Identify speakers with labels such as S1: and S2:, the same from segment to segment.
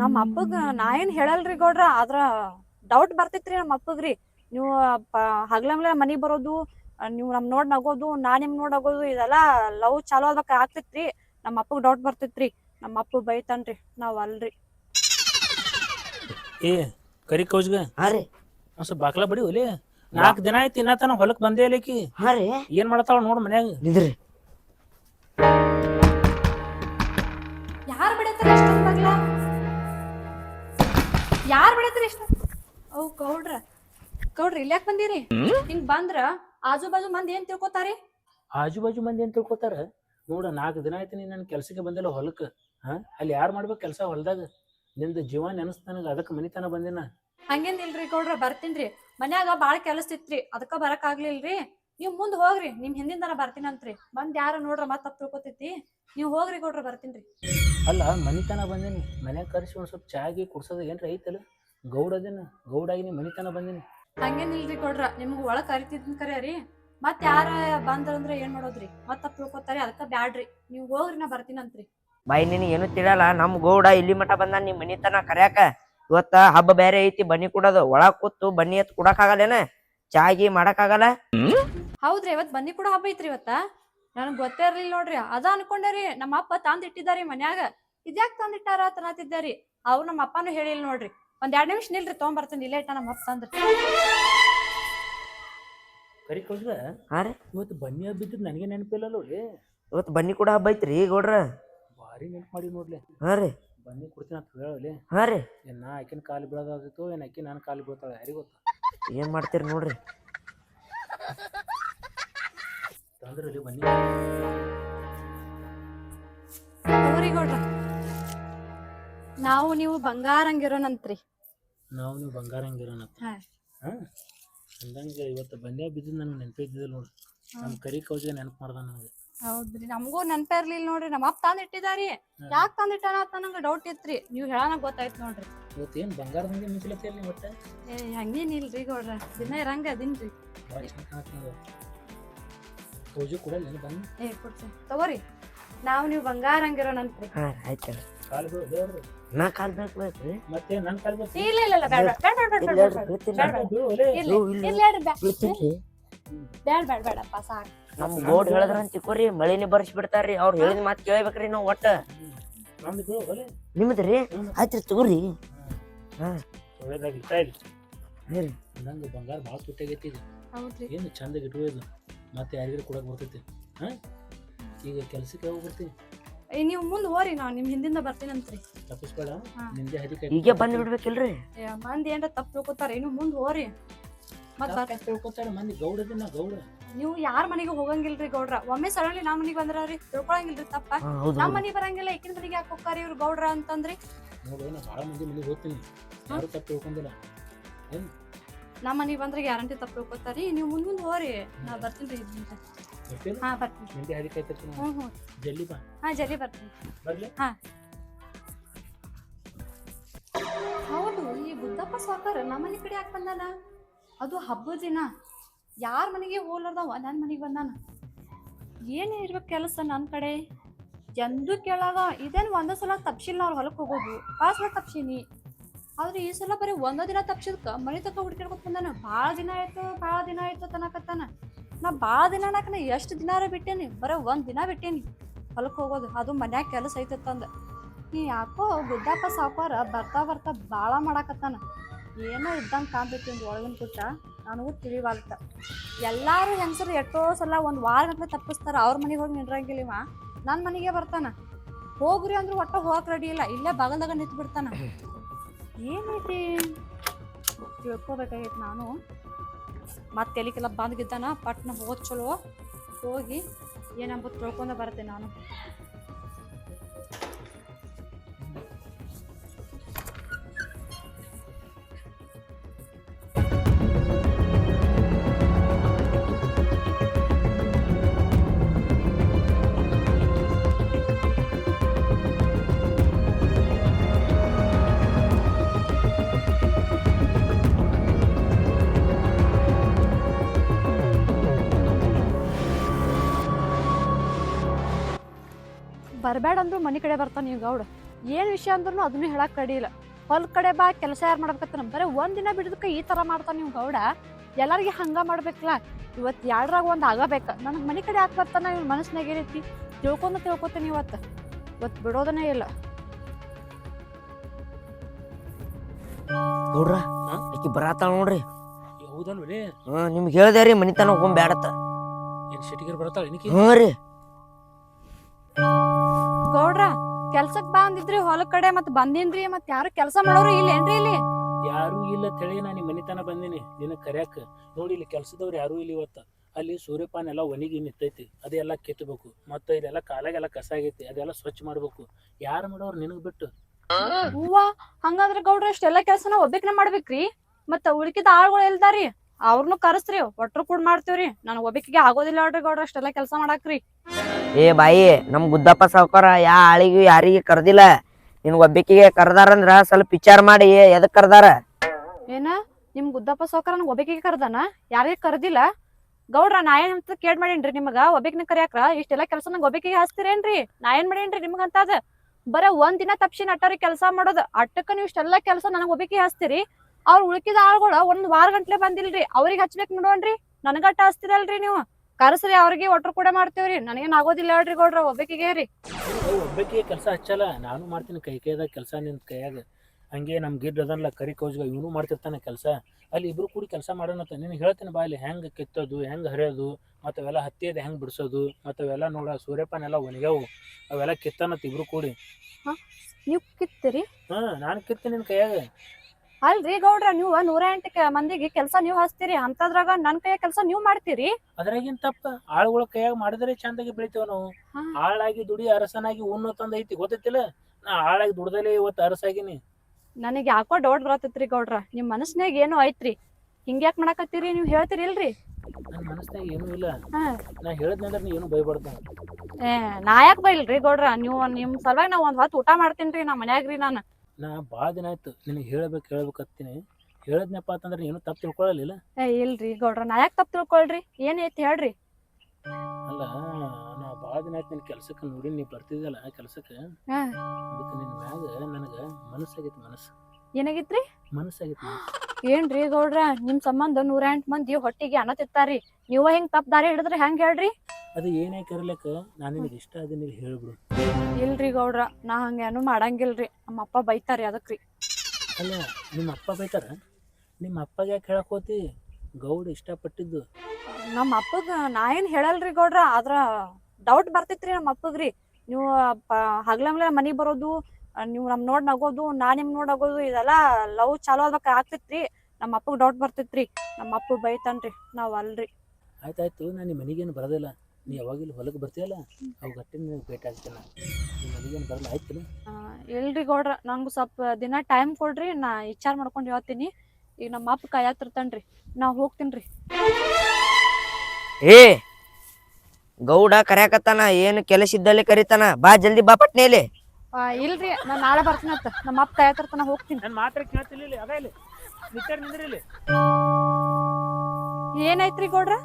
S1: ನಮ್ಮ ಅಪ್ಪಗ ನಾ ಏನ್ ಹೇಳಲ್ರಿ ಗೌಡ್ರ ಆದ್ರ ಡೌಟ್ ಬರ್ತೈತ್ರಿ ನಮ್ಮ ಅಪ್ಪಗ್ರಿ. ನೀವು ಹಗ್ಲಂಗ್ಲ ಮನಿ ಬರೋದು ನೀವು ನಮ್ ನೋಡ್ ನಗೋದು ನಾ ನಿಮ್ ನೋಡ್ ನಗೋದು ಇದೆಲ್ಲ ಲವ್ ಚಾಲೋ ಆಗ್ಬೇಕ ಆಗ್ತಿತ್ರಿ. ನಮ್ಮ ಅಪ್ಪಗ್ ಡೌಟ್ ಬರ್ತೈತ್ರಿ. ನಮ್ಮ ಅಪ್ಪ ಬೈತಾನ್ರಿ ನಾವ್ ಅಲ್ರಿ.
S2: ಏ ಕರಿ ಕೌಜ್ಗ.
S3: ಹಾ ರೀ
S2: ಸ್ವಲ್ಪ ಬಾಕ್ಲ ಬಡಿ ಒಲಿ. ನಾಲ್ಕು ದಿನ ಆಯ್ತು ಇನ್ನತನ ಹೊಲಕ್ ಬಂದೇ ಇಲ್ಲಕಿ
S3: ಹಾ ರೀ.
S2: ಏನ್ ಮಾಡತಾವ ನೋಡ್ ಮನ್ಯಾಗ.
S3: ನಿದ್ರಿ.
S1: ಯಾರ್ ಬಿಡತ್ರಿ ಇಷ್ಟ ಬಗ್ಲ ಯಾರ್ ಇಷ್ಟ? ಅವ್ ಗೌಡ್ರ. ಗೌಡ್ರ ಯಾಕೆ ಬಂದಿರಿ? ಹಿಂಗ್ ಬಂದ್ರ ಆಜು ಬಾಜು ಮಂದಿ ಏನ್ ತಿಳ್ಕೊತಾರಿ?
S2: ಆಜು ಬಾಜು ಮಂದಿ ಏನ್ ತಿಳ್ಕೊತಾರ? ನೋಡ ನಾಲ್ಕು ದಿನ ಆಯ್ತು ನೀನ್ ನನ್ ಕೆಲ್ಸಕ್ಕೆ ಬಂದಿಲ್ಲ ಹೊಲಕ್. ಹಾ? ಅಲ್ಲಿ ಯಾರು ಮಾಡ್ಬೇಕು ಕೆಲಸ ಹೊಲದಾಗ? ನಿಂದ ಜೀವ ನೆನಸ್ತಾನ ನನಗ ಅದಕ್ಕೆ ಮನಿತನ ಬಂದಿನ.
S1: ಹಂಗೇನ್ ಇಲ್ರಿ ಗೌಡ್ರ ಬರ್ತೀನ್ರಿ. ಮನ್ಯಾಗ ಬಾಳ ಕೆಲಸ ಇತ್ರಿ ಅದಕ್ಕ ಬರಕ್ ಆಗ್ಲಿಲ್ರಿ ನೀವ್ ಮುಂದ್ ಹೋಗ್ರಿ ನಿಮ್ ಹಿಂದಿಂದನ ಬರ್ತೀನಂತ್ರಿ. ಬಂದ್ ಯಾರ ನೋಡ್ರ ಮತ್ತ ತಪ್ಪ ತಿಳ್ಕೊತೈತಿ. ನೀವ್ ಹೋಗ್ರಿ ಗೌಡ್ರ ಬರ್ತೀನ್ರಿ.
S2: ಅಲ್ಲ ಮನಿತನ ಬಂದೀನಿ. ಮನ್ಯಾಗ ಕರ್ಸಿ ಒಂದ್ ಸ್ವಲ್ಪ ಚಾಗಿ ಕುಡ್ಸೋದ ಏನ್ರ ಐತಲ್ಲ? ಗೌಡ ಅದೇನ ಗೌಡಾಗಿ ನೀ ಮನಿತನ ಬಂದೀನಿ.
S1: ಹಂಗೇನ್ ಇಲ್ರಿ ಗೌಡ್ರ ನಿಮ್ಗ ಒಳಗ್ ಕರಿತಿದ್ನ ಕರ್ಯಾರಿ ಮತ್ ಯಾರ ಬಂದ್ರಂದ್ರ ಏನ್ ಮಾಡೋದ್ರಿ? ಮತ್ ತಪ್ಪ ತಿಳ್ಕೊತಾರಿ ಅದಕ್ಕ ಬ್ಯಾಡ್ರಿ. ನೀವ್ ಹೋಗ್ರಿ ನಾ ಬರ್ತೀನಂತ್ರಿ.
S3: ಬಾಯಿ ನಿನ್ ಏನು ತಿಳಿಯಲ್ಲ ನಮ್ ಗೌಡ ಇಲ್ಲಿ ಮಠ ಬಂದ ನಿಮ್ ಮನಿತನ ಕರ್ಯಾಕ. ಇವತ್ತ ಹಬ್ಬ ಬೇರೆ ಐತಿ ಬನ್ನಿ ಕೊಡೋದು. ಒಳ ಕೂತು ಬನ್ನಿ ಎತ್ ಕುಡಕ್ ಆಗಲ್ಲೇನ? ಚಾಗಿ ಮಾಡಕ್ ಆಗಲ್ಲ?
S1: ಹೌದ್ರಿ ಇವತ್ ಬನ್ನಿ ಕೂಡ ಹಬ್ಬ ಐತ್ರಿ ಇವತ್ತ. ನನಗ್ ಗೊತ್ತೇ ಇರ್ಲಿಲ್ಲ ನೋಡ್ರಿ. ಅದ ಅನ್ಕೊಂಡೇರಿ ನಮ್ಮ ಅಪ್ಪ ತಂದ್ ಇಟ್ಟಿದಾರಿ ಮನ್ಯಾಗ. ಇದ್ಯಾಕ್ ತಂದ್ ಇಟ್ಟಾರ ತನ್ನತಿದ್ದಾರಿ ಅವ್ರು ನಮ್ಮ ಅಪ್ಪನು ಹೇಳಿಲ್ಲ ನೋಡ್ರಿ. ಒಂದ್ ಎರಡ್ ನಿಮಿಷ ನಿಲ್ರಿ ತಗೊಂಬರ್ತೀನಿ. ಇಲ್ಲೇ ಇಟ್ಟ ನಮ್ಮ ಅಪ್ಪ ತಂದ್ರಿ.
S2: ಕರಿ ಕೌಜ್ಗ
S3: ಹಾ ರೀ.
S2: ಇವತ್ತು ಬನ್ನಿ ಹಬ್ಬಿದ್ದು ನನಗೆ ನೆನಪಿಲ್ಲ ನೋಡಿ
S3: ಇವತ್ ಬನ್ನಿ ಕೂಡ ಹಬ್ಬ ಐತ್ರಿ ಗೌಡ್ರ.
S2: ಭಾರಿ ನೆನಪು ಮಾಡಿ ನೋಡ್ಲಿ.
S3: ಹಾ ರೀ.
S2: ಬನ್ನಿ ಕೊಡ್ತೀನಿ ಅಂತ ಹೇಳಲಿ
S3: ಹಾ ರೀ.
S2: ಏನ್ ನಾ ಆಕಿನ ಕಾಲು ಬೀಳೋದಾದಿತ್ತು ಏನ್ ಆಕಿ ನಾನು ಕಾಲು ಬೀಳ್ತಾಳೆ ಯಾರಿಗೆ ಗೊತ್ತ?
S3: ಏನು ಮಾಡ್ತೀರಿ ನೋಡ್ರಿ.
S2: ತಂದ್ರಲ್ಲಿ ಬನ್ನಿ.
S1: ತಗೋರಿ ಗೌಡ್ರ. ನಾವು ನೀವು ಬಂಗಾರಂಗಿರೋನಂತ್ರಿ
S2: ನಾವು ನೀವು ಬಂಗಾರ ಹಂಗಿರೋಣ
S1: ಹಾ.
S2: ಹಾಂ. ಅಂದಂಗೆ ಇವತ್ತು ಬಂದೇ ಬಿದ್ದು ನನಗೆ ನೆನಪಿದ್ದಿಲ್ಲ ನೋಡ್ರಿ. ನಮ್ಮ ಕರಿ ಕೌಜಿಗೆ ನೆನಪು ಮಾಡ್ದ ನನಗೆ.
S1: ಹೌದ್ರಿ ನಮಗೂ ನೆನಪೇ ಇರ್ಲಿಲ್ಲ ನೋಡ್ರಿ ನಮ್ಮ ಅಪ್ಪ ತಂದ್ ಇಟ್ಟಿದಾರಿ ಯಾಕ್ ತಂದ್ ಇಟ್ಟಾನ ಅಂತ ನಂಗೆ ಡೌಟ್ ಇತ್ರಿ ನೀವ್ ಹೇಳಾನ ಗೊತ್ತಾಯ್ತು ನೋಡ್ರಿ
S2: ಇವತ್ತು ಏನು ಬಂಗಾರದಂಗೆ ಮಿಂಚಲತ್ತಿಲ್ಲ ನೀವು ಒಟ್ಟ
S1: ಏ ಹಂಗೇನಿಲ್ರಿ ಗೌಡ್ರ ದಿನ ಇರಂಗ ಅದಿನ್ರಿ
S2: ಪೂಜೆ ಕೂಡ ಇಲ್ಲ ಬಂದ್
S1: ಏ ಕೊಡ್ತೀನಿ ತಗೋರಿ ನಾವು ನೀವು ಬಂಗಾರ
S3: ಹಾ ಆಯ್ತು
S2: ಕಾಲು
S3: ನಾ ಕಾಲ್
S2: ಮತ್ತೆ ಕಾಲು
S1: ಇಲ್ಲ ಇಲ್ಲ ಇಲ್ಲ ಬೇಡ ಬೇಡ ಬೇಡ ಬೇಡ ಬೇಡ ಬೇಡ
S3: ಬೀಳ್ತೀನಿ
S1: ಬೇಡ ಬೇಡ
S2: ಬೀಳೋಲೆ
S1: ಇರ್ಲಿ
S3: ಇಲ್ಲ.
S1: ಇರ್ಲಿ ಹೇಳ್ರಿ ಬ್ಯಾ-
S3: ಬೀಳ್ತೀನಿ
S1: ಬೇಡ ಬೇಡ ಬೇಡಪ್ಪ ಸಾಕು
S3: ನಮ್ ಗೋಡ್ ಹೇಳಿದ್ರ ಅಂತ ತಿಕ್ಕೋರಿ ಮಳಿನೇ ಬರ್ಸಿ ಬಿಡ್ತಾರ್ರಿ ಅವ್ರು ಹೇಳಿದ ಮಾತು ಕೇಳ್ಬೇಕ್ರಿ ನಾವು ಒಟ್ಟ.
S2: ನಿಮ್ದ್ ರೀ?
S3: ಆಯ್ತು ಆಯ್ತ್ರಿ ತಗೋರಿ. ಹಾಂ. ಹ್ಞೂ
S2: ನಂಗೆ ಬಂಗಾರ ಭಾಳ ತುಟ್ಟಾಗೈತಿ ಇದು. ಏನು ಚಂದ ಇಟ್ಕೋದು ಮತ್ತೆ ಯಾರಿಗಾರು ಕೊಡಕ್ಕೆ ಬರ್ತೈತಿ. ಹಾಂ? ಈಗ ಕೆಲ್ಸಕ್ಕೆ ಹೋಗಿ ಬರ್ತೀನಿ
S1: ಏ, ನೀವು ಮುಂದೆ ಹೋರಿ ನಾವು ನಿಮ್ಮ ಹಿಂದಿಂದ ಬರ್ತೀನಂತ್ರಿ
S2: ತಪ್ಪಿಸ್ಬೇಡ.
S1: ಹಾ.
S2: ನಿಂದೆ ಹದಿ ಕೈ
S3: ಈಗ ಬಂದು ಬಿಡ್ಬೇಕಿಲ್ರಿ
S1: ಮಂದಿ ಏನ್ರ ತಪ್ಪು ತಿಳ್ಕೊತಾರ ಇನ್ನು ಮುಂದೆ ಹೋರಿ. ಮತ್ತೆ ತಿಳ್ಕೊತಾರ
S2: ಮಂದಿ? ಮಂದಿ ಗೌಡದಿನ ಗೌಡ.
S1: ನೀವು ಯಾರ ಮನೆಗೆ ಹೋಗಂಗಿಲ್ರಿ ಗೌಡ್ರ? ಒಮ್ಮೆ ಸಡನ್ಲಿ ನಮ್ಮ ಮನೆಗೆ ಬಂದ್ರಿ ತಿಳ್ಕೊಳಂಗಿಲ್ರಿ ತಪ್ಪ. ನಮ್ಮ ಮನಿಗ್ ಬರಂಗಿಲ್ಲ ಈಕಿನ ಮನಿಗೆ ಯಾಕೆ ಹೋಗ್ತಾರ ಇವ್ರು ಗೌಡ್ರ ಅಂತಂದ್ರಿ?
S2: ನೋಡು ನಾ ಭಾಳ ಮಂದಿ ಮನೆಗೆ ಹೋಗ್ತೀನಿ. ಯಾರು ತಪ್ಪು ತಿಳ್ಕೊಂಡಿಲ್ಲ.
S1: ನಮ್ ಮನೆಗೆ ಬಂದ್ರೆ ಗ್ಯಾರಂಟಿ ತಪ್ಪು ತಿಳ್ಕೊತಾರಿ. ನೀವು ಮುಂದೆ ಮುಂದೆ ಹೋರಿ. ನಾ ಬರ್ತೀನಿ ರೀ
S2: ಇದ್ರಿಂದ
S1: ಹಾ ಬರ್ತೀನಿ.
S2: ನಿಂದೆ ಹರಿ ಕೈ ತರ್ತೀನಿ
S1: ಹ್ಞೂ ಹ್ಞೂ
S2: ಜಲ್ದಿ ಬಾ.
S1: ಹಾ ಜಲ್ದಿ ಬರ್ತೀನಿ.
S2: ಬರ್ಲಿ?
S1: ಹೌದು ಈ ಬುದ್ಧಪ್ಪ ಸಾಕಾರ ನಮ್ಮ ಮನೆ ಕಡೆ ಯಾಕೆ ಬಂದಾನ? ಅದು ಹಬ್ಬದ ದಿನ. ಯಾರ ಮನೆಗೆ ಹೋಗ್ಲಾರ್ದವ? ನನ್ನ ಮನೆಗೆ ಬಂದಾನ ಏನೇ ಇರ್ಬೇಕು ಕೆಲಸ ನನ್ನ ಕಡೆ. ಎಂದೂ ಕೇಳಾಗ ಇದೇನು ಒಂದೇ ಸಲ ತಪ್ಸಿಲ್ಲ ಅವ್ರು ಹೊಲಕ್ಕೆ ಹೋಗೋದು. ಭಾಳ ಸಲ ತಪ್ಸೀನಿ. ಆದ್ರೆ ಈ ಸಲ ಬರೀ ಒಂದೇ ದಿನ ತಪ್ಸಿದ್ಕ ಮನೆ ತಕ್ಕ ಹುಡ್ಕಿಡ್ಕೊತ ಬಂದಾನ ಭಾಳ ದಿನ ಆಯ್ತು ಭಾಳ ದಿನ ಆಯ್ತು ತನಕತ್ತಾನ ನಾ ಭಾಳ ದಿನ ನಾಕನ ಎಷ್ಟು ದಿನಾರ ಬಿಟ್ಟೇನಿ? ಬರೀ ಒಂದು ದಿನ ಬಿಟ್ಟೇನಿ ಹೊಲಕ್ಕೆ ಹೋಗೋದು. ಅದು ಮನ್ಯಾಗ ಕೆಲಸ ಐತಂದ ನೀ ಯಾಕೋ ಗುಡ್ಡಪ್ಪ ಸಾವುಕಾರ ಬರ್ತಾ ಬರ್ತಾ ಭಾಳ ಮಾಡಾಕತ್ತಾನ. ಏನೋ ಇದ್ದಂಗೆ ಕಾಣ್ತೈತಿ ಒಂದು ಒಳಗಿನ ಕುಟ್ಟ ನನಗೂ ತಿಳಿವಾಗ್ತ ಎಲ್ಲರೂ ಹೆಂಗಸರು ಎಷ್ಟೋ ಸಲ ಒಂದು ವಾರ ಗಂಟೆ ತಪ್ಪಿಸ್ತಾರೆ. ಅವ್ರ ಮನೆಗೆ ಹೋಗಿ ನಿಂದ್ರಂಗಿಲ್ಲ ಇವ. ನನ್ನ ಮನೆಗೆ ಬರ್ತಾನ. ಹೋಗ್ರಿ ಅಂದ್ರೆ ಒಟ್ಟ ಹೋಗಕ್ಕೆ ರೆಡಿ ಇಲ್ಲ. ಇಲ್ಲೇ ಬಗಲ್ದಾಗ ನಿಂತು ಬಿಡ್ತಾನ. ಏನೈತಿ? ತಿಳ್ಕೊಬೇಕಾಗೈತಿ ನಾನು. ಮತ್ತೆ ಎಲಿಕೆಲ್ಲ ಬಂದ್ಗಿದ್ದಾನ. ಪಟ್ನ ಹೋಗೋದು ಚಲೋ. ಹೋಗಿ ಏನಂಬುದು ತಿಳ್ಕೊಂಡ ಬರ್ತೇನೆ ನಾನು. ಬರಬೇಡ ಅಂದ್ರು ಮನೆ ಕಡೆ ಬರ್ತಾನೆ ನೀವು ಗೌಡ. ಏನು ವಿಷಯ ಅಂದ್ರೂ ಅದನ್ನು ಹೇಳಕ್ಕೆ ಕಡಿಯಿಲ್ಲ ಹೊಲ್ ಕಡೆ ಬಾ ಕೆಲಸ ಯಾರು ಮಾಡ್ಬೇಕತ್ತ ಬರೀ ಒಂದ್ ದಿನ ಬಿಡದಕ್ಕೆ ಈ ತರ ಮಾಡ್ತಾನೆ ನೀವು ಗೌಡ. ಎಲ್ಲರಿಗೆ ಹಂಗೆ ಮಾಡ್ಬೇಕಲ್ಲ ಇವತ್ತು ಎರಡ್ರಾಗ ಒಂದು ಆಗಬೇಕ. ನನಗೆ ಮನೆ ಕಡೆ ಯಾಕೆ ಬರ್ತಾನ ಇವ್ನ ಮನಸ್ಸಿನಾಗ ಏನೈತಿ ತಿಳ್ಕೊಂಡು ತಿಳ್ಕೊತೀನಿ ಇವತ್ತು. ಇವತ್ತು ಬಿಡೋದನೇ ಇಲ್ಲ.
S3: ಗೌಡ್ರ ಆಕೆ ಬರಾತಾಳ ನೋಡ್ರಿ.
S2: ಹೌದಲ್ವೇ
S3: ಹ್ಮ್ ನಿಮ್ಗೆ ಹೇಳ್ದೆ ರೀ ಮನಿತನ ಹೋಗ್ ಬ್ಯಾಡತ್ತ
S2: ಏನ್ ಸಿಟಿಗರ್ ಬರ್ತಾಳೆ
S3: ಹ್ಞೂ ರೀ.
S1: ಕೆಲ್ಸಕ್ ಬಂದಿದ್ರಿ ಅಂದಿದ್ರಿ ಹೊಲ ಕಡೆ ಮತ್ ಬಂದಿನ್ರಿ ಮತ್ ಯಾರು ಕೆಲಸ ಮಾಡೋರು ಇಲ್ಲ ಏನ್ರಿ ಇಲ್ಲಿ?
S2: ಯಾರು ಇಲ್ಲ ತಳಿ ನಾ ನಿಮ್ಮ ಮನಿತನ ಬಂದಿನಿ ದಿನ ಕರ್ಯಾಕ. ನೋಡಿ ಇಲ್ಲಿ ಕೆಲ್ಸದವ್ರು ಯಾರು ಇಲ್ಲ ಇವತ್ತ. ಅಲ್ಲಿ ಸೂರ್ಯಪಾನ ಎಲ್ಲ ಒಣಗಿ ನಿಂತೈತಿ ಅದೆಲ್ಲ ಕೆತ್ತಬೇಕು ಮತ್ತ ಇದೆಲ್ಲ ಕಾಲಾಗೆಲ್ಲ ಕಸ ಆಗೈತಿ ಅದೆಲ್ಲ ಸ್ವಚ್ಛ ಮಾಡ್ಬೇಕು. ಯಾರು ಮಾಡೋರು ನಿನಗ್ ಬಿಟ್ಟು?
S1: ಹೂವ ಹಂಗಾದ್ರ ಗೌಡ್ರ ಇಷ್ಟೆಲ್ಲಾ ಕೆಲ್ಸನ ಒಬ್ಬಕ್ನೆ ಮಾಡ್ಬೇಕ್ರಿ? ಮತ್ತ ಉಳ್ಕಿದ ಆಳ್ಗಳು ಎಲ್ದಾರಿ? ಅವ್ರನ್ನು ಕರೆಸ್ರಿ ಒಟ್ರು ಕೂಡ ಮಾಡ್ತೀವ್ರಿ. ನನ್ ಒಬ್ಬಕಿಗೆ ಆಗೋದಿಲ್ಲ ನೋಡ್ರಿ ಗೌಡ್ರ ಅಷ್ಟೆಲ್ಲ ಕೆಲಸ ಮಾಡಾಕ್ರಿ.
S3: ಏ ಬಾಯಿ ನಮ್ ಗುದ್ದಪ್ಪ ಸಾವ್ಕಾರ ಯಾ ಆಳಿಗೂ ಯಾರಿಗೆ ಕರ್ದಿಲ್ಲ. ನಿನ್ ಒಬ್ಬಿಕಿಗೆ ಕರ್ದಾರಂದ್ರ ಸ್ವಲ್ಪ ವಿಚಾರ ಮಾಡಿ ಎದಕ್ ಕರ್ದಾರ?
S1: ಏನ? ನಿಮ್ ಗುದ್ದಪ್ಪ ಸಾವ್ಕಾರ ನನ್ ಒಬ್ಬಕಿಗೆ ಕರ್ದಾನ? ಯಾರಿಗೆ ಕರ್ದಿಲ್ಲ? ಗೌಡ್ರ ನಾ ಏನ್ ಅಂತ ಕೇಳ್ ಮಾಡೇನ್ರಿ ನಿಮಗ? ಒಬ್ಬಕಿನ ಕರ್ಯಾಕ್ರ? ಇಷ್ಟೆಲ್ಲಾ ಕೆಲಸ ನಂಗೆ ಒಬ್ಬಕಿಗೆ ಹಚ್ತೀರೇನ್ರಿ ನಾ ಏನ್ ಮಾಡೇನ್ರಿ ನಿಮ್ಗ ಅಂತದ ಬರ ಒಂದ್ ದಿನ ತಪ್ಸಿ ನಟ್ಟಾರಿ ಕೆಲಸ ಮಾಡೋದು. ಅಟ್ಟಕ್ಕ ನೀವು ಇಷ್ಟೆಲ್ಲಾ ಕೆಲಸ ನನಗ್ ಒಬ್ಬಿಕಿ ಹಚ್ತೀರಿ ಅವ್ರ ಉಳಿಕಿದ ಆಳ್ಗಳ ಒಂದ್ ವಾರ ಗಂಟ್ಲೆ ಬಂದಿಲ್ರಿ. ಅವ್ರಿಗೆ ಹಚ್ಬೇಕ್ ನೋಡೋಣ್ರಿ. ನನಗಟ್ಟ ಹಚ್ತಿರಲ್ರಿ ನೀವು. ಕರ್ಸ್ರಿ ಅವ್ರಿಗೆ ಒಟ್ರು ಕೂಡ ಮಾಡ್ತೇವ್ರಿ. ನನಗೇನ್ ಆಗೋದಿಲ್ಲ ಹೇಳ್ರಿ ಗೌಡ್ರ ಒಬ್ಬಕಿಗೆ ರೀ
S2: ಒಬ್ಬಕ್ಕೆ ಕೆಲಸ ಹಚ್ಚಲ್ಲ. ನಾನು ಮಾಡ್ತೀನಿ ಕೈ ಕೈದಾಗ ಕೆಲಸ ನಿನ್ ಕೈಯಾಗ. ಹಂಗೆ ನಮ್ ಗಿಡ್ ಅದನ್ಲ ಕರಿ ಕೌಜ್ಗ ಇವನು ಮಾಡ್ತಿರ್ತಾನೆ ಕೆಲಸ. ಅಲ್ಲಿ ಇಬ್ರು ಕೂಡಿ ಕೆಲಸ ಮಾಡೋಣ ನಿನಗೆ ಹೇಳ್ತೀನಿ ಬಾ ಅಲ್ಲಿ ಹೆಂಗೆ ಕಿತ್ತೋದು ಹೆಂಗೆ ಹರಿಯೋದು ಮತ್ತು ಅವೆಲ್ಲ ಹತ್ತಿಯದ ಹೆಂಗೆ ಬಿಡಿಸೋದು ಮತ್ತು ಅವೆಲ್ಲ ನೋಡ ಸೂರ್ಯಪಾನ ಎಲ್ಲ ಒಣಗ್ಯಾವು. ಅವೆಲ್ಲ ಕಿತ್ತನತ್ ಇಬ್ರು ಕೂಡಿ.
S1: ನೀವ್ ಕಿತ್ತರಿ?
S2: ಹಾಂ ನಾನು ಕಿತ್ತೆ ನಿನ್ನ ಕೈಯಾಗ.
S1: ಅಲ್ರಿ ಗೌಡ್ರ ನೀವು ನೂರ ಎಂಟು ಕೆ- ಮಂದಿಗೆ ಕೆಲಸ ನೀವು ಹಚ್ತೀರಿ ಅಂತದ್ರಾಗ ನನ್ ಕೈಯ ಕೆಲಸ ನೀವು ಮಾಡ್ತೀರಿ?
S2: ಅದ್ರಾಗಿನ್ ತಪ್ಪ. ಆಳುಗಳ ಕೈಯಾಗ ಮಾಡಿದ್ರೆ ಚಂದಾಗಿ ಬೆಳಿತೇವ ನಾವು.
S1: ಹಾ.
S2: ಆಳಾಗಿ ದುಡಿ ಅರಸನಾಗಿ ಉಣ್ಣು ತಂದ ಐತಿ ಗೊತ್ತೈತಿಲ್ಲ? ನಾ ಆಳಾಗಿ ದುಡ್ದಲೇ ಇವತ್ತು ಅರಸಾಗಿನಿ.
S1: ನನಗೆ ಯಾಕೋ ಡೌಟ್ ಬರತೈತ್ರಿ ಗೌಡ್ರ. ನಿಮ್ ಮನಸ್ನಾಗ ಏನೋ ಐತ್ರಿ. ಹಿಂಗ್ಯಾಕ್ ಮಾಡಾಕತ್ತೀರಿ ನೀವ್ ಹೇಳ್ತೀರಿ ಇಲ್ರಿ?
S2: ನನ್ನ ಮನಸ್ನಾಗ ಏನೂ ಇಲ್ಲ.
S1: ಹಾ.
S2: ನಾ ಹೇಳಿದ್ನಂದ್ರೆ ನೀ ಏನು
S1: ಏ ನಾ ಯಾಕ್ ಬೈಲ್ರಿ ಗೌಡ್ರ? ನೀವು ನಿಮ್ ಸಲುವಾಗಿ ನಾ ಒಂದ್ ಹೊತ್ತು ಊಟ ಮಾಡ್ತೀನ್ರಿ ನಾ ಮನ್ಯಾಗ್ರಿ ನಾನು.
S2: ನಾ ಭಾಳ ದಿನ ಆಯ್ತು ನಿನಗೆ ಹೇಳ್ಬೇಕು ಹೇಳ್ಬೇಕತ್ತೀನಿ. ಹೇಳದ್ನಪ್ಪ ಅಂತಂದ್ರೆ ಏನು ತಪ್ಪು ತಿಳ್ಕೊಳ್ಳಲಿಲ್ಲ
S1: ಏ ಇಲ್ರಿ ಗೌಡ್ರ ನಾ ಯಾಕೆ ತಪ್ಪು ತಿಳ್ಕೊಳ್ರಿ? ಏನೈತಿ ಹೇಳ್ರಿ?
S2: ಅಲ್ಲ ನಾ ಭಾಳ ದಿನ ಆಯ್ತು ನಿನ್ನ ಕೆಲ್ಸಕ್ಕೆ ನೋಡಿ ನೀ ಬರ್ತಿದ್ದಲ್ಲ ಕೆಲ್ಸಕ್ಕೆ
S1: ಹಾ.
S2: ಅದಕ್ಕೆ ನಿನ್ನ ಮ್ಯಾಗ ನನಗೆ ಮನಸ್ಸಾಗೈತಿ ಮನಸ್ಸು.
S1: ಏನಾಗಿತ್ರಿ?
S2: ಮನಸ್ಸಾಗೈತಿ ಮನಸ್ಸು.
S1: ಏನ್ರಿ ಗೌಡ್ರ ನಿಮ್ ಸಂಬಂಧ ನೂರ ಎಂಟ್ ಮಂದಿ ಹೊಟ್ಟಿಗೆ ಅನ್ನ ತಿತ್ತಾರಿ ನೀವ ಹೆಂಗ್ ತಪ್ಪ ದಾರಿ ಹಿಡಿದ್ರೆ ಹೆಂಗ್ ಹೇಳ್ರಿ?
S2: ಅದು ಏನೇ ಕರಿಲಕ್ಕ ನಾನು ನಿಮಗೆ ಇಷ್ಟ ಅದನ್ನ ಹೇಳ್ಬಿಡು.
S1: ಇಲ್ರಿ ಗೌಡ್ರ ನಾ ಹಂಗೇನು ಮಾಡಂಗಿಲ್ರಿ. ನಮ್ಮ ಅಪ್ಪ ಬೈತಾರಿ ಅದಕ್ರಿ.
S2: ಅಲ್ಲ ನಿಮ್ಮ ಅಪ್ಪ ಬೈತಾರ? ನಿಮ್ಮ ಅಪ್ಪಗೆ ಯಾಕೆ ಹೇಳಕ್ ಹೋತಿ? ಗೌಡ ಇಷ್ಟಪಟ್ಟಿದ್ದು.
S1: ನಮ್ಮ ಅಪ್ಪಗ ನಾ ಏನ್ ಹೇಳಲ್ರಿ ಗೌಡ್ರ ಆದ್ರ ಡೌಟ್ ಬರ್ತೈತ್ರಿ ನಮ್ಮ ಅಪ್ಪಗ್ರಿ. ನೀವು ಹಗ್ಲಂಗ್ಲ ಮನಿಗ್ ಬರೋದು ನೀವು ನಮ್ ನೋಡ್ ನಗೋದು ನಾ ನಿಮ್ ನೋಡ್ ನಗೋದು ಇದೆಲ್ಲ ಲವ್ ಚಾಲೋ ಆದ್ಬೇಕ ಆಗ್ತಿತ್ರಿ. ನಮ್ಮ ಅಪ್ಪಗ್ ಡೌಟ್ ಬರ್ತೈತ್ರಿ. ನಮ್ಮ ಅಪ್ಪ ಬೈತಾನ್ರಿ ನಾವ್ ಅಲ್ರಿ.
S2: ಆಯ್ತಾಯ್ತು ನಾನು ನಿಮ್ಮ ಮನೆಗೇನು ಬರೋದಿಲ್ಲ. ನೀ ಯಾವಾಗಲೂ ಇಲ್ಲಿ ಹೊಲಕ್ಕೆ ಬರ್ತೀಯಲ್ಲ? ಅವು ಗಟ್ಟಿ ನಿನಗೆ ಭೇಟಿ ಆಗ್ತೀನಿ. ನಿಮ್ಮ ಮನೆಗೇನು ಬರಲ್ಲ ಆಯ್ತು
S1: ಆ, ಇಲ್ರಿ ಗೌಡ್ರ ನಂಗೆ ಸ್ವಲ್ಪ ದಿನ ಟೈಮ್ ಕೊಡ್ರಿ ನಾ ವಿಚಾರ ಮಾಡ್ಕೊಂಡು ಹೇಳ್ತೀನಿ. ಈಗ ನಮ್ಮ ಅಪ್ಪ ಕಾಯತ್ತಿರ್ತಾನ್ರಿ ನಾ ರೀ.
S3: ಏ ಗೌಡ ಕರ್ಯಾಕತ್ತಾನ ಏನು ಕೆಲಸ ಇದ್ದಲ್ಲಿ ಕರಿತಾನ? ಬಾ ಜಲ್ದಿ ಬಾ ಪಟ್ನೆ
S1: ಆ, ಇಲ್ರಿ ನಾ ನಾಳೆ ಬರ್ತೀನಂತ ನಮ್ಮ ಅಪ್ಪ ಕಾಯತ್ತಿರ್ತಾನ ಹೋಗ್ತೀನಿ.
S2: ನಾನು ಮಾತ್ರ ಕೇಳ್ತಿಲ್ಲ ಇಲ್ಲಿ ಅದ ಇಲ್ಲಿ. ನಿಂತಾರ ನಿಂದ್ರಿ ಇಲ್ಲಿ.
S1: ಏನಾಯ್ತ್ರಿ ಗೌಡ್ರ?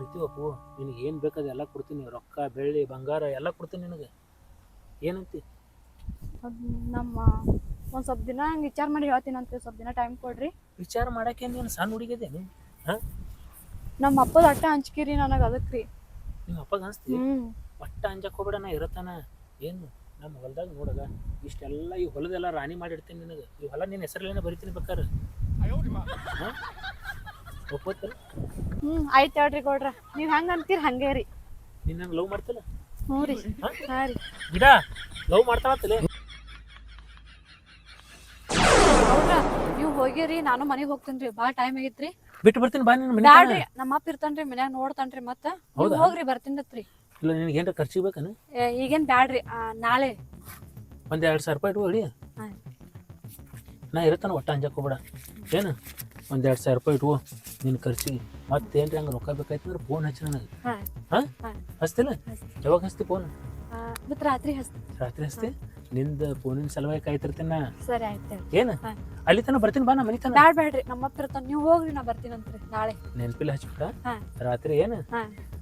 S2: ಪ್ರೀತಿ ಒಪ್ಪು ನಿನಗೆ ಏನು ಬೇಕಾದ ಎಲ್ಲ ಕೊಡ್ತೀನಿ ರೊಕ್ಕ ಬೆಳ್ಳಿ ಬಂಗಾರ ಎಲ್ಲ ಕೊಡ್ತೀನಿ ನಿನಗೆ. ಏನಂತಿ?
S1: ಅದ್ ನಮ್ಮ ಒಂದು ಸ್ವಲ್ಪ ದಿನ ಹಂಗೆ ವಿಚಾರ ಮಾಡಿ ಹೇಳ್ತೀನಿ ಅಂತ ಸ್ವಲ್ಪ ದಿನ ಟೈಮ್ ಕೊಡ್ರಿ.
S2: ವಿಚಾರ ಮಾಡಕ್ಕೆ ನೀನು ಸಣ್ಣ ಹುಡುಗಿದೇನು
S1: ನಮ್ಮ ಅಪ್ಪದ ಅಟ್ಟ ಹಂಚ್ಕಿರಿ ಅದಕ್ಕೆ ರೀ
S2: ನಿಮ್ಮ ಅಪ್ಪಗೆ ಅನ್ಸ್ತಿ
S1: ಅಟ್ಟ
S2: ಒಟ್ಟ ಅಂಜಕ್ಕೆ ಹೋಗ್ಬೇಡ ನಾ ಇರತ್ತಾನ ಏನು? ನಮ್ಮ ಹೊಲದಾಗ ನೋಡಗ ಇಷ್ಟೆಲ್ಲ ಈ ಹೊಲದೆಲ್ಲ ರಾಣಿ ಮಾಡಿರ್ತೀನಿ ನಿನಗೆ. ಈ ಹೊಲ ನಿನ್ನ ಹೆಸರಲ್ಲೇನೆ ಬರಿತೀನಿ ಬೇಕಾರೆ? ಒಪ್ಪತ್ತಲ್ಲ
S1: ಹ್ಮ್ ಆಯ್ತ್ ಹೇಳ್ರಿ ಗೌಡ್ರ. ನೀವ್ ಹೆಂಗ್ ಅಂತೀರಿ ಹಂಗೆ ರೀ.
S2: ನೀನು ನಂಗೆ ಲವ್ ಮಾಡ್ತಲ್ಲ?
S1: ಹ್ಞೂ ರೀ.
S2: ಹಾ?
S1: ರೀ.
S2: ಗಿಡ ಲವ್ ಮಾಡ್ತಾವತ್ತಲೆ
S1: ಗೌಡ್ರ ನೀವ್ ಹೋಗಿರಿ ನಾನು ಮನೆಗ್ ಹೋಗ್ತೇನ್ರಿ ಬಾಳ ಟೈಮ್ ಆಗೈತ್ರಿ.
S2: ಬಿಟ್ಟು ಬರ್ತೀನಿ ಬಾ ನಿನ್ನ ಮನೆ
S1: ಬ್ಯಾಡ್ರಿ ನಮ್ಮ ಅಪ್ಪ ಇರ್ತಾನ್ರಿ ಮನ್ಯಾಗ ನೋಡ್ತಾನ್ರಿ ಮತ್ತ. ನೀವ್? ಹೋಗ್ರಿ ಬರ್ತೀನತ್ರಿ
S2: ಇಲ್ಲ ನಿನಗೆ ಏನ್ರ ಖರ್ಚಿಗೆ ಬೇಕನ?
S1: ಏ, ಈಗೇನ್ ಬ್ಯಾಡ್ರಿ ಆ, ನಾಳೆ.
S2: ಒಂದು ಎರಡು ಸಾವಿರ ರೂಪಾಯಿ ಇಟ್ಕೊ
S1: ಹಾ.
S2: ನಾ ಇರತ್ತಾನ ಒಟ್ಟ ಅಂಜಕ್ಕೆ ಹೋಗ್ಬೇಡ. ಏನು? ಒಂದು ಎರಡು ಸಾವಿರ ರೂಪಾಯಿ ಇಟ್ಕೋ. ನಿನ್ನ ಖರ್ಚಿಗೆ ಮತ್ತೇನ್ರಿ ಹಂಗ ರೊಕ್ಕ ಬೇಕಾಯ್ತಂದ್ರೆ ಫೋನ್ ಹಚ್ಚಿ ನನಗೆ.
S1: ಹಾ.
S2: ಹಚ್ತಿಲ್ಲ? ಯಾವಾಗ ಹಚ್ತಿ ಫೋನ್
S1: ರಾತ್ರಿ ಹಚ್ತೀನಿ
S2: ರಾತ್ರಿ ಹಚ್ತಿ? ನಿಂದ ಫೋನಿನ ಸಲುವಾಗಿ ಕಾಯ್ತಿರ್ತೀನಿ? ನಾ
S1: ಸರಿ ಆಯ್ತು
S2: ಏನು. ಅಲ್ಲಿ ತನ ಬರ್ತೀನಿ ಬಾ ನಾ ಮನೆ ತನ
S1: ಬ್ಯಾಡ ಬ್ಯಾಡ್ರಿ. ನಮ್ಮ ಅಪ್ಪ ಇರ್ತಾನ. ನೀವು ಹೋಗ್ರಿ ನಾ ಬರ್ತೀನಂತ್ರಿ ನಾಳೆ.
S2: ನೆನಪಿಲ್ಲ ಹಚ್ಬಿಟ್ಟ ರಾತ್ರಿ ಏನು.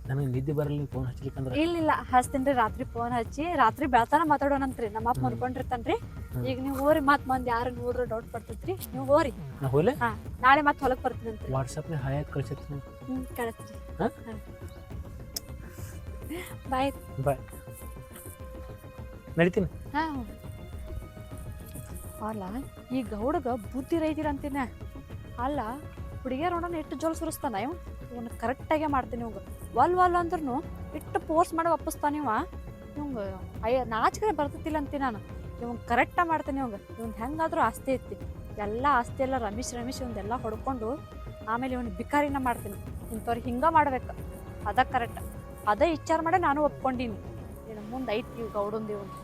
S2: ನನಗೆ ನಿದ್ದೆ ಬರಲ್ಲ ಫೋನ್ ಹಚ್ಚಲಿಕ್ಕೆ
S1: ಇಲ್ಲ ಇಲ್ಲ ಹಚ್ತೀನ್ರಿ ರಾತ್ರಿ ಫೋನ್ ಹಚ್ಚಿ ರಾತ್ರಿ ಬೆಳತಾನ ಮಾತಾಡೋಣಂತ್ರಿ. ನಮ್ಮ ಅಪ್ಪ. ಮನ್ಕೊಂಡಿರ್ತಾನ್ರಿ. ಈಗ ನೀವು ಹೋರಿ ಮತ್ ಮಂದಿ ಯಾರು ನೋಡ್ರ ಡೌಟ್ ಬರ್ತೈತ್ರಿ ನೀವು ಹೋರಿ.
S2: ನಾ ಹೋಲೆ
S1: ಹಾ ನಾಳೆ ಮತ್ ಹೊಲಕ್ ಬರ್ತೀನಂತ್ರಿ
S2: ವಾಟ್ಸಪ್ನಾಗ ಹಾಯ್ ಕಳ್ಸಿರ್ತೀನಿ.
S1: ಹ್ಮ್ ಕಳಿಸ್ರಿ.
S2: ಹಾ?
S1: ಬಾಯ್
S2: ಬಾಯ್ ನಡಿತೀನಿ.
S1: ಹಾ ಅಲ್ಲ ಈ ಗೌಡಗ ಬುದ್ಧಿ ರೈತಿರ ಅಂತೀನ. ಅಲ್ಲ ಹುಡುಗಿಯರ್ ನೋಡೋಣ ಎಷ್ಟು ಜೋಲ್ ಸುರಿಸ್ತಾನ ಇವ್? ಇವನು ಕರೆಕ್ಟಾಗೆ ಮಾಡ್ತೀನಿ ಇವಾಗ. ವಲ್ ವಲ್ ಅಂದ್ರೂ ಇಟ್ಟು ಪೋರ್ಸ್ ಮಾಡಿ ಒಪ್ಪಿಸ್ತಾನ ಇವ. ಇವಂಗ ಅಯ್ಯ ನಾಚಿಕೆ ಬರ್ತತಿಲ್ಲ ಅಂತೀನಿ ನಾನು. ಇವಂಗ ಕರೆಕ್ಟಾಗಿ ಮಾಡ್ತಾನೆ ಇವಂಗೆ ಇವನ್ ಹೆಂಗಾದ್ರೂ ಆಸ್ತಿ ಐತಿ. ಎಲ್ಲ ಆಸ್ತಿ ಎಲ್ಲ ರಮೇಶ್ ರಮೇಶ್ ಇವನ್ನೆಲ್ಲ ಹೊಡ್ಕೊಂಡು ಆಮೇಲೆ ಇವನು ಬಿಕಾರಿನ ಮಾಡ್ತೀನಿ. ಇಂಥವ್ರಿಗೆ ಹಿಂಗ ಮಾಡ್ಬೇಕು. ಅದ ಕರೆಕ್ಟ್ ಅದೇ ವಿಚಾರ ಮಾಡೇ ನಾನು ಒಪ್ಕೊಂಡೀನಿ. ಇನ್ನು ಮುಂದೆ ಐತಿ ಗೌಡಂದು ಇವನು